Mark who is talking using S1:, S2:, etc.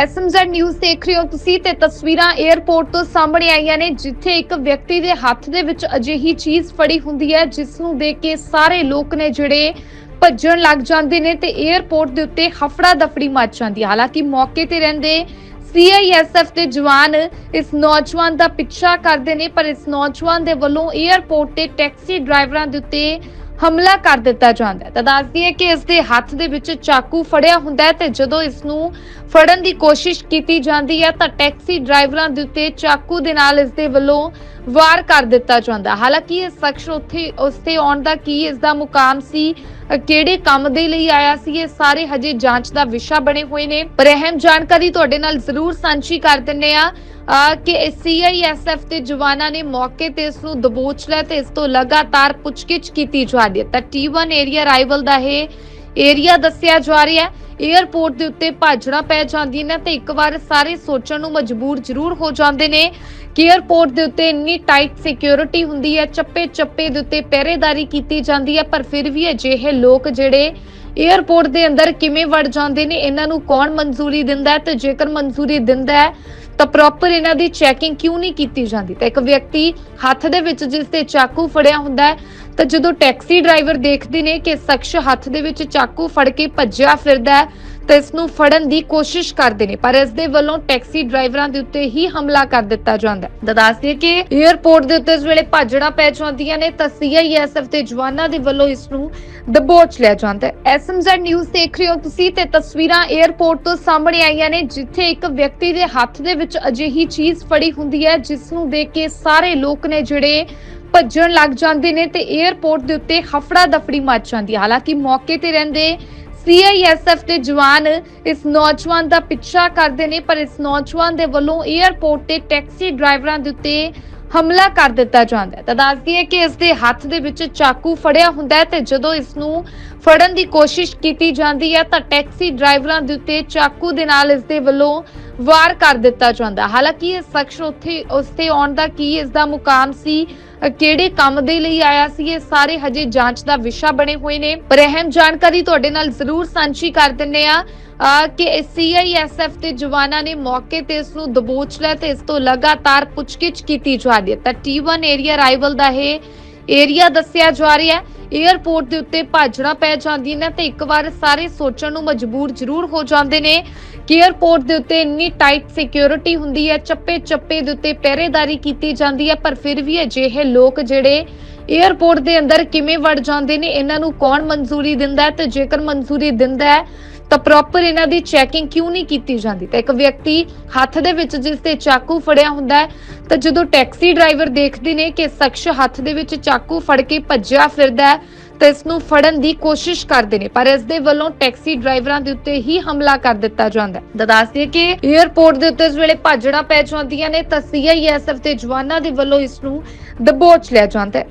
S1: SMZ news ਦੇਖ ਰਹੇ ਹੋ ਤੁਸੀਂ ਤੇ ਤਸਵੀਰਾਂ 에ਅਰਪੋਰਟ ਤੋਂ ਸਾਹਮਣੇ ਆਈਆਂ ਨੇ, ਜਿੱਥੇ ਇੱਕ ਵਿਅਕਤੀ ਦੇ ਹੱਥ ਦੇ ਵਿੱਚ ਅਜਿਹੀ ਚੀਜ਼ ਫੜੀ ਹੁੰਦੀ ਹੈ, ਜਿਸ ਨੂੰ ਦੇਖ ਕੇ ਸਾਰੇ ਲੋਕ ਨੇ ਜਿਹੜੇ ਭੱਜਣ ਲੱਗ ਜਾਂਦੇ ਨੇ ਤੇ 에ਅਰਪੋਰਟ ਦੇ ਉੱਤੇ ਹਫੜਾ ਦਫੜੀ ਮਚ ਜਾਂਦੀ ਹੈ। ਹਾਲਾਂਕਿ ਮੌਕੇ ਤੇ ਰਹਿੰਦੇ ਸੀਆਈਐਸਐਫ ਦੇ ਜਵਾਨ ਇਸ ਨੌਜਵਾਨ ਦਾ ਪਿੱਛਾ ਕਰਦੇ ਨੇ, ਪਰ ਇਸ ਨੌਜਵਾਨ ਦੇ ਵੱਲੋਂ 에ਅਰਪੋਰਟ ਤੇ ਟੈਕਸੀ ਡਰਾਈਵਰਾਂ ਦੇ ਉੱਤੇ ਹਮਲਾ ਕਰ ਦਿੱਤਾ ਜਾਂਦਾ ਹੈ। ਤਾਂ ਦੱਸਦੀ ਹੈ ਕਿ ਇਸ ਦੇ ਹੱਥ ਦੇ ਵਿੱਚ ਚਾਕੂ ਫੜਿਆ ਹੁੰਦਾ ਹੈ ਤੇ ਜਦੋਂ ਇਸ ਨੂੰ ਫੜਨ ਦੀ ਕੋਸ਼ਿਸ਼ ਕੀਤੀ ਜਾਂਦੀ ਹੈ ਤਾਂ ਟੈਕਸੀ ਡਰਾਈਵਰਾਂ ਦੇ ਉੱਤੇ ਚਾਕੂ ਦੇ ਨਾਲ ਇਸ ਦੇ ਵੱਲੋਂ ਵਾਰ ਕਰ ਦਿੱਤਾ ਜਾਂਦਾ ਹਾਲਾਂਕਿ ਇਹ ਸ਼ਖਸ ਉੱਥੇ, ਉਸ ਆਉਣ ਦਾ ਕੀ ਇਸ ਦਾ ਮੁਕਾਮ ਸੀ ਕਿਹੜੇ ਕੰਮ ਦੇ ਲਈ ਆਇਆ ਸੀ, ਇਹ ਸਾਰੇ ਹਜੇ ਜਾਂਚ ਦਾ ਵਿਸ਼ਾ ਬਣੇ ਹੋਏ ਨੇ। ਪਰ ਅਹਿਮ ਜਾਣਕਾਰੀ ਤੁਹਾਡੇ ਨਾਲ ਜ਼ਰੂਰ ਸਾਂਝੀ ਕਰ ਦਿੰਨੇ ਆ ਕਿ ਸੀਆਈਐਸਐਫ ਦੇ ਜਵਾਨਾਂ ਨੇ ਮੌਕੇ ਤੇ ਇਸ ਨੂੰ ਦਬੋਚ ਲਿਆ ਤੇ ਇਸ ਤੋਂ ਲਗਾਤਾਰ ਪੁੱਛਗਿੱਛ ਕੀਤੀ ਜਾ ਰਹੀ ਹੈ। ਤਾਂ T1 ਏਰੀਆ ਰਾਈਵਲ ਦਾ ਇਹ ਏਰੀਆ ਦੱਸਿਆ ਜਾ ਰਿਹਾ ਹੈ। 에어ਪੋਰਟ ਦੇ ਉੱਤੇ ਭਾਜਣਾ ਪੈ ਜਾਂਦੀ ਨੇ ਤੇ ਇੱਕ ਵਾਰ ਸਾਰੇ ਸੋਚਣ ਨੂੰ ਮਜਬੂਰ ਜ਼ਰੂਰ ਹੋ ਜਾਂਦੇ ਨੇ ਕਿ 에어ਪੋਰਟ ਦੇ ਉੱਤੇ ਇੰਨੀ ਟਾਈਟ ਸਿਕਿਉਰਿਟੀ ਹੁੰਦੀ ਹੈ, ਚੱਪੇ ਚੱਪੇ ਦੇ ਉੱਤੇ ਪਹਿਰੇਦਾਰੀ ਕੀਤੀ ਜਾਂਦੀ ਹੈ, ਪਰ ਫਿਰ ਵੀ ਅਜਿਹੇ ਲੋਕ ਜਿਹੜੇ 에어ਪੋਰਟ ਦੇ ਅੰਦਰ ਕਿਵੇਂ ਵੜ ਜਾਂਦੇ ਨੇ, ਇਹਨਾਂ ਨੂੰ ਕੌਣ ਮਨਜ਼ੂਰੀ ਦਿੰਦਾ ਹੈ ਤੇ ਜੇਕਰ ਮਨਜ਼ੂਰੀ ਦਿੰਦਾ ਹੈ ਤਾਂ ਪ੍ਰੋਪਰ ਇਹਨਾਂ ਦੀ ਚੈਕਿੰਗ ਕਿਉਂ ਨਹੀਂ ਕੀਤੀ ਜਾਂਦੀ? ਤਾਂ ਇੱਕ ਵਿਅਕਤੀ ਹੱਥ ਦੇ ਵਿੱਚ ਜਿਸ ਤੇ ਚਾਕੂ ਫੜਿਆ ਹੁੰਦਾ ਹੈ, ਤਾਂ ਜਦੋਂ ਟੈਕਸੀ ਡਰਾਈਵਰ ਦੇਖਦੇ ਨੇ ਕਿ ਸ਼ਖਸ ਹੱਥ ਦੇ ਵਿੱਚ ਚਾਕੂ ਫੜ ਕੇ ਭੱਜਿਆ ਫਿਰਦਾ ਹੈ, ਤਾਂ ਇਸ ਨੂੰ ਫੜਨ ਦੀ ਕੋਸ਼ਿਸ਼ ਕਰਦੇ ਨੇ। ਪਰ ਇਸ ਦੇ ਵੱਲੋਂ ਟੈਕਸੀ ਡਰਾਈਵਰਾਂ ਦੇ ਉੱਤੇ ਹੀ ਹਮਲਾ ਕਰ ਦਿੱਤਾ ਜਾਂਦਾ ਹੈ। ਤਾਂ ਕਿ 에ਅਰਪੋਰਟ ਦੇ ਉੱਤੇ ਇਸ ਵੇਲੇ ਭਾਜੜਾ ਪੈ ਜਾਂਦੀਆਂ ਨੇ, ਤਾਂ ਸੀਆਈਐਸਐਫ ਦੇ ਜਵਾਨਾਂ ਦੇ ਵੱਲੋਂ ਇਸ ਨੂੰ ਦਬੋਚ ਲਿਆ ਜਾਂਦਾ ਹੈ। ਐਸਐਮਜ਼ੈਡ ਨਿਊਜ਼ ਦੇਖ ਰਹੇ ਹੋ ਤੁਸੀਂ, ਤੇ ਤਸਵੀਰਾਂ 에ਅਰਪੋਰਟ ਤੋਂ ਸਾਹਮਣੇ ਆਈਆਂ ਨੇ, ਜਿੱਥੇ ਇੱਕ ਵਿਅਕਤੀ ਦੇ ਹੱਥ ਦੇ ਵਿੱਚ ਅਜਿਹੀ ਚੀਜ਼ ਫੜੀ ਹੁੰਦੀ ਹੈ, ਜਿਸ ਨੂੰ ਦੇਖ ਕੇ ਸਾਰੇ ਲੋਕ ਨੇ ਜਿਹੜੇ ਭੱਜਣ ਲੱਗ ਜਾਂਦੇ ਨੇ ਤੇ 에ਅਰਪੋਰਟ ਦੇ ਉੱਤੇ ਹਫੜਾ ਦਫੜੀ ਮਚ ਜਾਂਦੀ ਹੈ। ਹਾਲਾਂਕਿ ਮੌਕੇ ਤੇ ਰਹਿੰਦੇ ਸੀਆਈਐਸਐਫ ਦੇ ਜਵਾਨ ਇਸ ਨੌਜਵਾਨ ਦਾ ਪਿੱਛਾ ਕਰਦੇ ਨੇ, ਪਰ ਇਸ ਨੌਜਵਾਨ ਦੇ ਵੱਲੋਂ 에ਅਰਪੋਰਟ ਤੇ ਟੈਕਸੀ ਡਰਾਈਵਰਾਂ ਦੇ ਉੱਤੇ ਹਮਲਾ ਕਰ ਦਿੱਤਾ ਜਾਂਦਾ ਹੈ। ਤਾਂ ਦੱਸਦੀ ਹੈ ਕਿ ਇਸ ਦੇ ਹੱਥ ਦੇ ਵਿੱਚ ਚਾਕੂ ਫੜਿਆ ਹੁੰਦਾ ਹੈ ਤੇ ਜਦੋਂ ਇਸ ਨੂੰ ਫੜਨ ਦੀ ਕੋਸ਼ਿਸ਼ ਕੀਤੀ ਜਾਂਦੀ ਹੈ, ਤਾਂ ਟੈਕਸੀ ਡਰਾਈਵਰਾਂ ਦੇ ਉੱਤੇ ਚਾਕੂ ਦੇ ਨਾਲ ਇਸ ਦੇ ਵੱਲੋਂ ਵਾਰ ਕਰ ਦਿੱਤਾ ਜਾਂਦਾ। ਹਾਲਾਂਕਿ ਇਹ ਸ਼ਖਸ ਉੱਥੇ ਉਸ ਤੇ ਆਉਣ ਦਾ ਕੀ ਇਸ ਦਾ ਮੁਕਾਮ ਸੀ ਕਿਹੜੇ ਕੰਮ ਦੇ ਲਈ ਆਇਆ ਸੀ ਇਹ ਸਾਰੇ ਹਜੇ ਜਾਂਚ ਦਾ ਵਿਸ਼ਾ ਬਣੇ ਹੋਏ ਨੇ। ਪਰ ਅਹਿਮ ਜਾਣਕਾਰੀ ਤੁਹਾਡੇ ਨਾਲ ਜ਼ਰੂਰ ਸਾਂਝੀ ਕਰ ਦਿੰਨੇ ਆ ਅ, ਕਿ ਸੀਆਈਐਸਐਫ ਦੇ ਜਵਾਨਾਂ ਨੇ ਮੌਕੇ ਤੇ ਇਸ ਨੂੰ ਦਬੋਚ ਲਿਆ ਤੇ ਇਸ ਤੋਂ ਲਗਾਤਾਰ ਪੁੱਛਗਿੱਛ ਕੀਤੀ ਜਾ ਰਹੀ ਹੈ। ਤਾਂ T1 ਏਰੀਆ ਰਾਈਵਲ ਦਾ ਇਹ ਏਰੀਆ ਦੱਸਿਆ ਜਾ ਰਿਹਾ ਹੈ। 에ਅਰਪੋਰਟ ਦੇ ਉੱਤੇ ਭਾਜਣਾ ਪੈ ਜਾਂਦੀਆਂ ਨੇ ਤੇ ਇੱਕ ਵਾਰ ਸਾਰੇ ਸੋਚਣ ਨੂੰ ਮਜਬੂਰ ਜ਼ਰੂਰ ਹੋ ਜਾਂਦੇ ਨੇ ਕਿ 에ਅਰਪੋਰਟ ਦੇ ਉੱਤੇ ਇੰਨੀ ਟਾਈਟ ਸਿਕਿਉਰਿਟੀ ਹੁੰਦੀ ਹੈ ਚੱਪੇ ਚੱਪੇ ਦੇ ਉੱਤੇ ਪਹਿਰੇਦਾਰੀ ਕੀਤੀ ਜਾਂਦੀ ਹੈ, ਪਰ ਫਿਰ ਵੀ ਅਜਿਹੇ ਲੋਕ ਜਿਹੜੇ 에ਅਰਪੋਰਟ ਦੇ ਅੰਦਰ ਕਿਵੇਂ ਵੜ ਜਾਂਦੇ ਨੇ, ਇਹਨਾਂ ਨੂੰ ਕੌਣ ਮਨਜ਼ੂਰੀ ਦਿੰਦਾ ਹੈ ਤੇ ਜੇਕਰ ਮਨਜ਼ੂਰੀ ਦਿੰਦਾ ਹੈ, ਤਾਂ ਪ੍ਰੋਪਰ ਇਹਨਾਂ ਦੀ ਚੈਕਿੰਗ ਕਿਉਂ ਨਹੀਂ ਕੀਤੀ ਜਾਂਦੀ? ਤਾਂ ਇੱਕ ਵਿਅਕਤੀ ਹੱਥ ਦੇ ਵਿੱਚ ਜਿਸ ਤੇ ਚਾਕੂ ਫੜਿਆ ਹੁੰਦਾ ਹੈ, ਤਾਂ ਜਦੋਂ ਟੈਕਸੀ ਡਰਾਈਵਰ ਦੇਖਦੇ ਨੇ ਕਿ ਸ਼ਖਸ ਹੱਥ ਦੇ ਵਿੱਚ ਚਾਕੂ ਫੜ ਕੇ ਭੱਜਿਆ ਫਿਰਦਾ ਹੈ, ਤਾਂ ਇਸ ਨੂੰ ਫੜਨ ਦੀ ਕੋਸ਼ਿਸ਼ ਕਰਦੇ ਨੇ। ਪਰ ਇਸ ਦੇ ਵੱਲੋਂ ਟੈਕਸੀ ਡਰਾਈਵਰਾਂ ਦੇ ਉੱਤੇ ਹੀ ਹਮਲਾ ਕਰ ਦਿੱਤਾ ਜਾਂਦਾ ਹੈ। ਤਾਂ ਦੱਸ ਕਿ 에ਅਰਪੋਰਟ ਦੇ ਉੱਤੇ ਇਸ ਵੇਲੇ ਭਾਜੜਾ ਪੈ ਜਾਂਦੀਆਂ ਨੇ, ਤਾਂ ਸੀਆਈਐਸਐਫ ਦੇ ਜਵਾਨਾਂ ਦੇ ਵੱਲੋਂ ਇਸ ਨੂੰ ਦਬੋਚ ਲਿਆ ਜਾਂਦਾ ਹੈ।